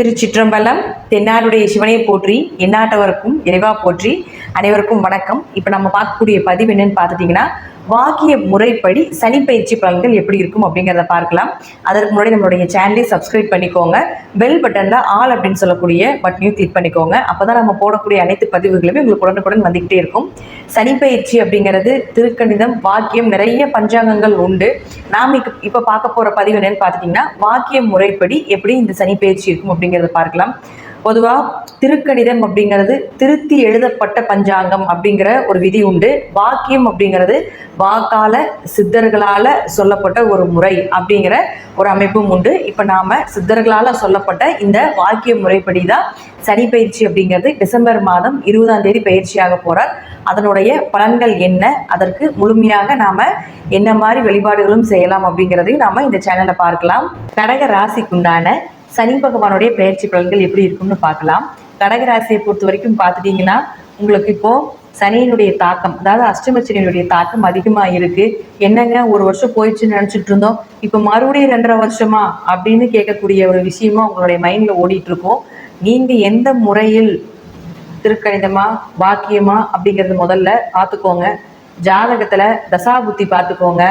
திருச்சிற்றம்பலம் தென்னாருடைய சிவனை போற்றி எண்ணாட்டவருக்கும் இறைவா போற்றி அனைவருக்கும் வணக்கம். இப்போ நம்ம பார்க்கக்கூடிய பதிவு என்னன்னு பார்த்துட்டிங்கன்னா வாக்கிய முறைப்படி சனி பயிற்சி பலன்கள் எப்படி இருக்கும் அப்படிங்கிறத பார்க்கலாம். அதற்கு முன்னாடி நம்மளுடைய சேனலை சப்ஸ்கிரைப் பண்ணிக்கோங்க. பெல் பட்டனில் ஆல் அப்படின்னு சொல்லக்கூடிய பட்டனையும் கிளிக் பண்ணிக்கோங்க. அப்போ தான் நம்ம போடக்கூடிய அனைத்து பதிவுகளுமே உங்களுக்கு உடனுக்குடன் வந்துக்கிட்டே இருக்கும். சனி பயிற்சி அப்படிங்கிறது திருக்கணிதம் வாக்கியம் நிறைய பஞ்சாங்கங்கள் உண்டு. நாம் இப்போ இப்போ பார்க்க போகிற பதிவு என்னன்னு பார்த்துட்டிங்கன்னா வாக்கிய முறைப்படி எப்படி இந்த சனி பயிற்சி இருக்கும் அப்படிங்கிறத பார்க்கலாம். பொதுவாக திருக்கணிதம் அப்படிங்கிறது திருத்தி எழுதப்பட்ட பஞ்சாங்கம் அப்படிங்கிற ஒரு விதி உண்டு. வாக்கியம் அப்படிங்கிறது வாக்கால சித்தர்களால் சொல்லப்பட்ட ஒரு முறை அப்படிங்கிற ஒரு அமைப்பும் உண்டு. இப்போ நாம் சித்தர்களால் சொல்லப்பட்ட இந்த வாக்கிய முறைப்படி தான் சனி பயிற்சி அப்படிங்கிறது டிசம்பர் மாதம் இருபதாம் தேதி பயிற்சியாக போகிறார் அதனுடைய பலன்கள் என்ன? அதற்கு முழுமையாக நாம் என்ன மாதிரி வழிபாடுகளும் செய்யலாம் அப்படிங்கிறதையும் நாம் இந்த சேனலை பார்க்கலாம். கடக ராசிக்குண்டான சனி பகவானுடைய பயிற்சி பலன்கள் எப்படி இருக்கும்னு பார்க்கலாம். கடகராசியை பொறுத்த வரைக்கும் பார்த்துட்டிங்கன்னா உங்களுக்கு இப்போ சனியினுடைய தாக்கம் அதாவது அஷ்டமச்சனியினுடைய தாக்கம் அதிகமாக இருக்கு. என்னங்க ஒரு வருஷம் போயிடுச்சுன்னு நினச்சிட்டு இருந்தோம். இப்போ மறுபடியும் ரெண்டரை வருஷமா அப்படின்னு கேட்கக்கூடிய ஒரு விஷயமா உங்களுடைய மைண்டில் ஓடிட்டு இருக்கும் நீங்கள் எந்த முறையில் திருக்கணிதமா வாக்கியமா அப்படிங்கிறது முதல்ல பார்த்துக்கோங்க. ஜாதகத்தில் தசாபுத்தி பார்த்துக்கோங்க.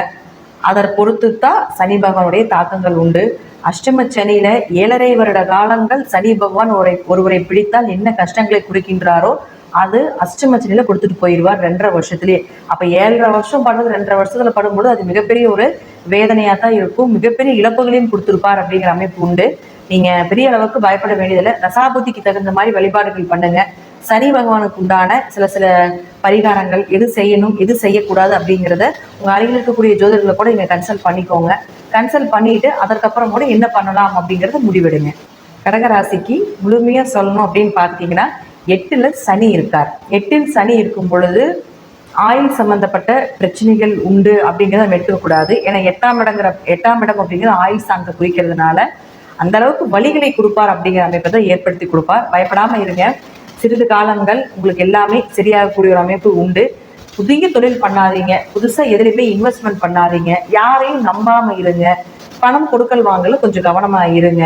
அதை பொறுத்து தான் சனி பகவானுடைய தாக்கங்கள் உண்டு. அஷ்டம சனியில ஏழரை வருட காலங்கள் சனி பகவான் ஒரு ஒருவரை பிடித்தால் என்ன கஷ்டங்களை குறிக்கின்றாரோ அது அஷ்டம சனியில கொடுத்துட்டு போயிடுவார் ரெண்டரை வருஷத்துலயே அப்ப ஏழரை வருஷம் படுறது ரெண்டரை வருஷத்துல படும்போது அது மிகப்பெரிய ஒரு வேதனையா தான் இருக்கும். மிகப்பெரிய இழப்புகளையும் கொடுத்துருப்பார் அப்படிங்கிற அமைப்பு உண்டு. நீங்க பெரிய அளவுக்கு பயப்பட வேண்டியதில்லை. தசாபுத்திக்கு தகுந்த மாதிரி வழிபாடுகள் பண்ணுங்க. சனி பகவானுக்கு உண்டான சில சில பரிகாரங்கள் எது செய்யணும் எது செய்யக்கூடாது அப்படிங்கிறத உங்க அருகில் இருக்கக்கூடிய ஜோதிடர்களை கூட நீங்க கன்சல்ட் பண்ணிக்கோங்க. கன்சல்ட் பண்ணிட்டு அதற்கப்புறம் கூட என்ன பண்ணலாம் அப்படிங்கறத முடிவெடுங்க. கடகராசிக்கு முழுமையா சொல்லணும் அப்படின்னு பார்த்தீங்கன்னா எட்டுல சனி இருக்கார். எட்டில் சனி இருக்கும் பொழுது ஆயுள் சம்பந்தப்பட்ட பிரச்சனைகள் உண்டு அப்படிங்கிறத நம்ம எடுத்துக்கக்கூடாது ஏன்னா எட்டாம் இடங்கிற எட்டாம் இடம் அப்படிங்கிறது ஆயுள் சார்ந்த குறிக்கிறதுனால அந்த அளவுக்கு வழிகளை கொடுப்பார் அப்படிங்கிற அமைப்பை தான் ஏற்படுத்தி கொடுப்பார். பயப்படாம இருங்க. சிறிது காலங்கள் உங்களுக்கு எல்லாமே சரியாகக்கூடிய ஒரு அமைப்பு உண்டு. புதிய தொழில் பண்ணாதீங்க. புதுசாக எதுலையுமே இன்வெஸ்ட்மெண்ட் பண்ணாதீங்க. யாரையும் நம்பாம இருங்க. பணம் கொடுக்கல் வாங்கல கொஞ்சம் கவனமா இருங்க.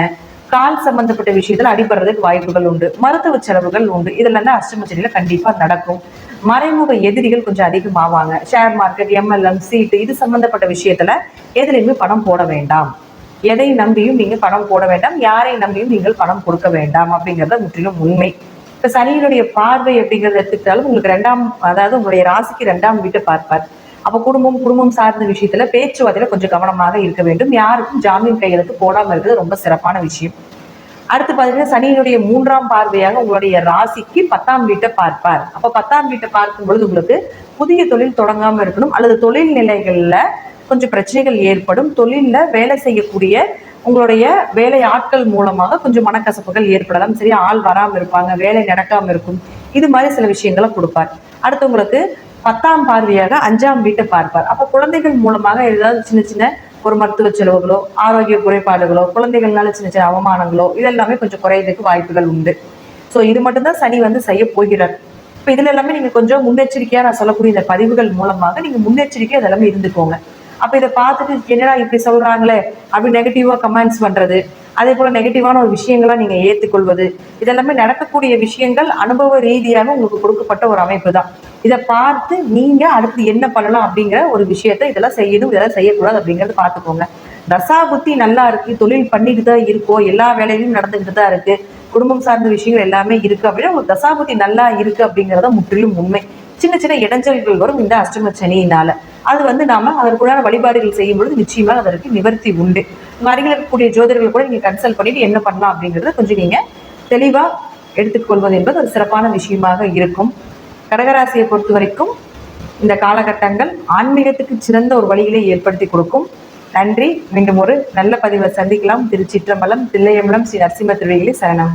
கால் சம்பந்தப்பட்ட விஷயத்துல அடிபடுறதுக்கு வாய்ப்புகள் உண்டு. மருத்துவ செலவுகள் உண்டு. இதெல்லாம் தான் அஷ்டமச்சரியில கண்டிப்பா நடக்கும். மறைமுக எதிரிகள் கொஞ்சம் அதிகமாவாங்க. ஷேர் மார்க்கெட் எம்எல்எம் சீட்டு இது சம்பந்தப்பட்ட விஷயத்துல எதுலையுமே பணம் போட வேண்டாம். எதை நம்பியும் நீங்க பணம் போட வேண்டாம். யாரை நம்பியும் நீங்கள் பணம் கொடுக்க வேண்டாம். அப்படிங்கறது முற்றிலும் உண்மை. இப்ப சனியினுடைய பார்வை அப்படிங்கறத எடுத்துக்கிட்டாலும் உங்களுக்கு ரெண்டாம் அதாவது உங்களுடைய ராசிக்கு ரெண்டாம் வீட்டை பார்ப்பார். அப்ப குடும்பம் குடும்பம் சார்ந்த விஷயத்துல பேச்சுவார்த்தையில கொஞ்சம் கவனமாக இருக்க வேண்டும். யாருக்கும் ஜாமீன் கையெழுத்து போடாம இருக்கிறது ரொம்ப சிறப்பான விஷயம். அடுத்து பாத்தீங்கன்னா சனியினுடைய மூன்றாம் பார்வையாக உங்களுடைய ராசிக்கு பத்தாம் வீட்டை பார்ப்பார். அப்ப பத்தாம் வீட்டை பார்க்கும் பொழுது உங்களுக்கு புதிய தொழில் தொடங்காம இருக்கணும். அல்லது தொழில் நிலைகள்ல கொஞ்சம் பிரச்சனைகள் ஏற்படும். தொழில்ல வேலை செய்யக்கூடிய உங்களுடைய வேலை ஆட்கள் மூலமாக கொஞ்சம் மனக்கசப்புகள் ஏற்படலாம். சரி ஆள் வராமல் இருப்பாங்க வேலை நடக்காமல் இருக்கும். இது மாதிரி சில விஷயங்களை கொடுப்பார். அடுத்தவங்களுக்கு பத்தாம் பார்வையாக அஞ்சாம் வீட்டை பார்ப்பார். அப்போ குழந்தைகள் மூலமாக ஏதாவது சின்ன சின்ன ஒரு மருத்துவ செலவுகளோ ஆரோக்கிய குறைபாடுகளோ குழந்தைகள்னால சின்ன சின்ன அவமானங்களோ இதெல்லாமே கொஞ்சம் குறையதுக்கு வாய்ப்புகள் உண்டு. ஸோ இது மட்டும்தான் சனி வந்து செய்ய போகிறார். இப்போ இதுல எல்லாமே நீங்க கொஞ்சம் முன்னெச்சரிக்கையா நான் சொல்லக்கூடிய இந்த பதிவுகள் மூலமாக நீங்க முன்னெச்சரிக்கையா இதெல்லாமே இருந்துக்கோங்க. அப்ப இதை பார்த்துட்டு என்னடா இப்படி சொல்றாங்களே? அப்படி நெகட்டிவா கமெண்ட்ஸ் பண்றது. அதே போல நெகட்டிவான ஒரு விஷயங்களா நீங்க ஏற்றுக்கொள்வது இதெல்லாமே நடக்கக்கூடிய விஷயங்கள் அனுபவ ரீதியாக உங்களுக்கு கொடுக்கப்பட்ட ஒரு அமைப்பு தான் இதை பார்த்து நீங்க அடுத்து என்ன பண்ணலாம் அப்படிங்கிற ஒரு விஷயத்த இதெல்லாம் செய்யணும் இதெல்லாம் செய்யக்கூடாது அப்படிங்கறத பார்த்துக்கோங்க. தசா புத்தி நல்லா இருக்கு தொழில் பண்ணிட்டு தான் இருக்கோ எல்லா வேலையிலும் நடந்துகிட்டு தான் இருக்கு குடும்பம் சார்ந்த விஷயங்கள் எல்லாமே இருக்கு அப்படின்னா உங்களுக்கு தசாபுத்தி நல்லா இருக்கு அப்படிங்கறத முற்றிலும் உண்மை. சின்ன சின்ன இடைஞ்சல்கள் வரும் இந்த அஷ்டம சனியினால. அது வந்து நாம அதற்குள்ளான வழிபாடுகள் செய்யும் பொழுது நிச்சயமாக அதற்கு நிவர்த்தி உண்டு. உங்க அருகில் இருக்கக்கூடிய ஜோதிடர்கள் கூட நீங்க கன்சல்ட் பண்ணிட்டு என்ன பண்ணலாம் அப்படிங்கறத கொஞ்சம் நீங்க தெளிவா எடுத்துக்கொள்வது என்பது ஒரு சிறப்பான விஷயமாக இருக்கும். கடகராசியை பொறுத்த வரைக்கும் இந்த காலகட்டங்கள் ஆன்மீகத்துக்கு சிறந்த ஒரு வழிகளை ஏற்படுத்தி கொடுக்கும். நன்றி. மீண்டும் ஒரு நல்ல பதிவை சந்திக்கலாம். திருச்சிற்றம்பலம் தில்லையம்பலம் ஸ்ரீ நரசிம்ம திருவிகளி சரணம்.